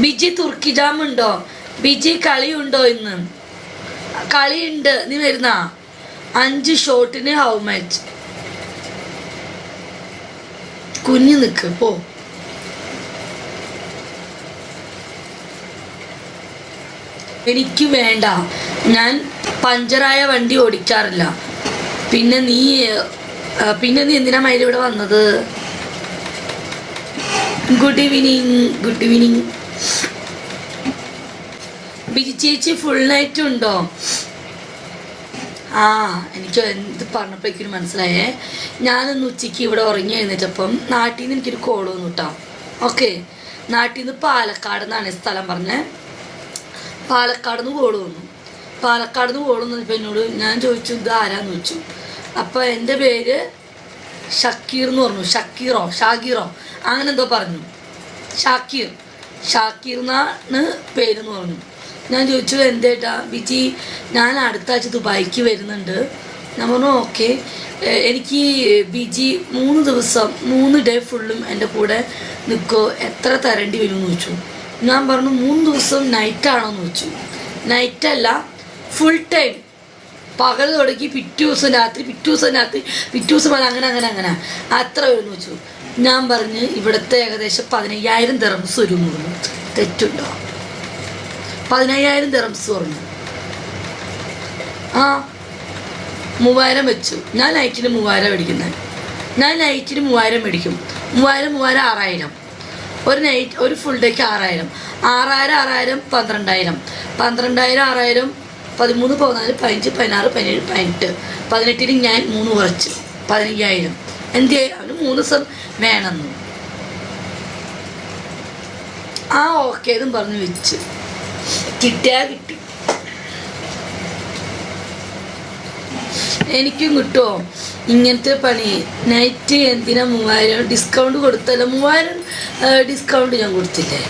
ബിജി തുർക്കി ഉണ്ടോ ബിജി കളിയുണ്ടോ ഇന്ന്? കളിയുണ്ട്. നീ വരുന്ന? അഞ്ച് ഷോട്ടിന് ഹൗ മച്ച് കുഞ്ഞു നിക്ക് പോ. എനിക്ക് വേണ്ട. ഞാൻ പഞ്ചറായ വണ്ടി ഓടിക്കാറില്ല. പിന്നെ നീ പിന്നെ നീ എന്തിനാ മയിൽ ഇവിടെ വന്നത്? Good evening good evening Biji ചേച്ചി ഉണ്ടോ? ആ എനിക്ക് എന്ത് പറഞ്ഞപ്പോഴേക്കും മനസ്സിലായേ. ഞാനൊന്ന് ഉച്ചയ്ക്ക് ഇവിടെ ഉറങ്ങി എഴുന്നേറ്റപ്പം നാട്ടിൽ നിന്ന് എനിക്കൊരു കോൾ വന്നു കേട്ടോ ഓക്കെ നാട്ടിൽ നിന്ന് പാലക്കാട് നിന്നാണ് സ്ഥലം പറഞ്ഞത് പാലക്കാട് നിന്ന് കോൾ വന്നു. പാലക്കാട് നിന്ന് കോൾ വന്നപ്പോൾ എന്നോട് ഞാൻ ചോദിച്ചു ഇത് ആരാന്ന് ചോദിച്ചു. അപ്പോൾ എന്റെ പേര് ഷക്കീർ എന്ന് പറഞ്ഞു. ഷക്കീറോ ഷാഗീറോ. അങ്ങനെ എന്തോ പറഞ്ഞു. ഷാക്കീർ. ഷാക്കീർ എന്നാണ് പേരെന്ന് പറഞ്ഞു. ഞാൻ ചോദിച്ചു എന്തേട്ടാ? ബിജി ഞാൻ അടുത്ത ആഴ്ച ദുബായിക്ക് വരുന്നുണ്ട്. ഞാൻ പറഞ്ഞു ഓക്കെ. എനിക്ക് ബിജി മൂന്ന് ദിവസം മൂന്ന് ഡേ ഫുള്ളും എന്റെ കൂടെ നിൽക്കോ എത്ര തരേണ്ടി വരുമെന്ന് ചോദിച്ചു. ഞാൻ പറഞ്ഞു മൂന്ന് ദിവസം നൈറ്റാണോ എന്ന് ചോദിച്ചു. നൈറ്റല്ല ഫുൾ ടൈം പകൽ തുടങ്ങി പിറ്റേ ദിവസം രാത്രി പിറ്റേ ദിവസം രാത്രി പിറ്റേ ദിവസം അത് അങ്ങനെ അങ്ങനെ അങ്ങനെ. അത്ര വരുമെന്ന് വെച്ചു ഞാൻ പറഞ്ഞ് ഇവിടുത്തെ ഏകദേശം പതിനയ്യായിരം ദിറംസ് വരുമെന്ന് തെറ്റുണ്ടോ? പതിനയ്യായിരം ദിറംസ് പറഞ്ഞു. ആ മൂവായിരം വെച്ചു. ഞാൻ ലൈറ്റിന് മൂവായിരം മേടിക്കുന്നത് ഞാൻ നൈറ്റിന് മൂവായിരം മേടിക്കും. മൂവായിരം മൂവായിരം ആറായിരം. ഒരു നൈറ്റ് ഒരു ഫുൾ ഡേക്ക് ആറായിരം. ആറായിരം ആറായിരം പന്ത്രണ്ടായിരം. പന്ത്രണ്ടായിരം ആറായിരം പതിമൂന്ന് പതിനാല് പതിനഞ്ച് പതിനാറ് പതിനേഴ് പതിനെട്ട്. പതിനെട്ടിന് ഞാൻ മൂന്ന് കുറച്ച്. പതിനയ്യായിരം. എന്ത്? അവന് മൂന്ന് ദിവസം വേണമെന്ന് ആ ഓക്കേതും പറഞ്ഞ് വെച്ച്. കിട്ടിയാ കിട്ടി. എനിക്കും കിട്ടുമോ ഇങ്ങനത്തെ പണി. നൈറ്റ് എന്തിനാ മൂവായിരം? ഡിസ്കൗണ്ട് കൊടുത്തല്ലോ. മൂവായിരം ഡിസ്കൗണ്ട് ഞാൻ കൊടുത്തില്ലേ?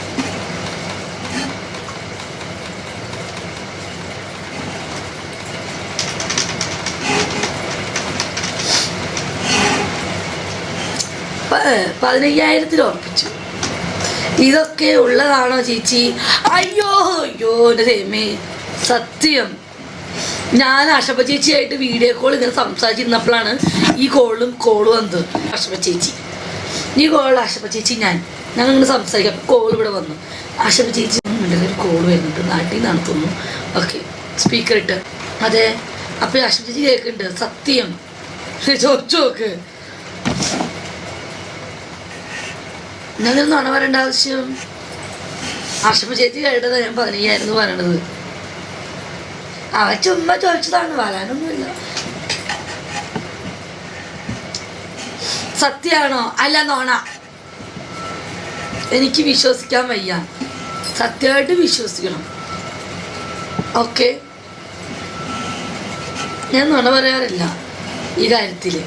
പതിനയ്യായിരത്തിൽ ഉറപ്പിച്ചു. ഇതൊക്കെ ഉള്ളതാണോ ചേച്ചി? അയ്യോ അയ്യോ എന്റെ സത്യം. ഞാൻ അഷപ ചേച്ചിയായിട്ട് വീഡിയോ കോൾ ഇങ്ങനെ സംസാരിച്ചിരുന്നപ്പോഴാണ് ഈ കോളും കോൾ വന്നത്. അഷപ ചേച്ചി. ഈ കോൾ അഷപ ചേച്ചി ഞാൻ. ഞങ്ങൾ ഇങ്ങനെ സംസാരിക്കാം കോൾ ഇവിടെ വന്നു. അഷപ ചേച്ചി ഒരു കോൾ വരുന്നുണ്ട്. നാട്ടിൽ നിന്നാണ് തോന്നുന്നു. ഓക്കെ സ്പീക്കർ ഇട്ട്. അതെ. അപ്പോൾ അഷപ ചേച്ചി കേൾക്കുന്നുണ്ട്. സത്യം. ചോദിച്ചു നോക്ക്. ഞാൻ നുണ പറയേണ്ട ആവശ്യം. അഷപ ചേച്ചി കേട്ടത് ഞാൻ പതിനയ്യായിരുന്നു പറയണത്. അവ ചുമ്മാ ചോദിച്ചതാണ് വരാനൊന്നുമില്ല. സത്യാണോ? അല്ല നോണ. എനിക്ക് വിശ്വസിക്കാൻ വയ്യ. സത്യമായിട്ട് വിശ്വസിക്കണം. ഓക്കെ? ഞാൻ നുണ പറയാറില്ല ഈ കാര്യത്തിൽ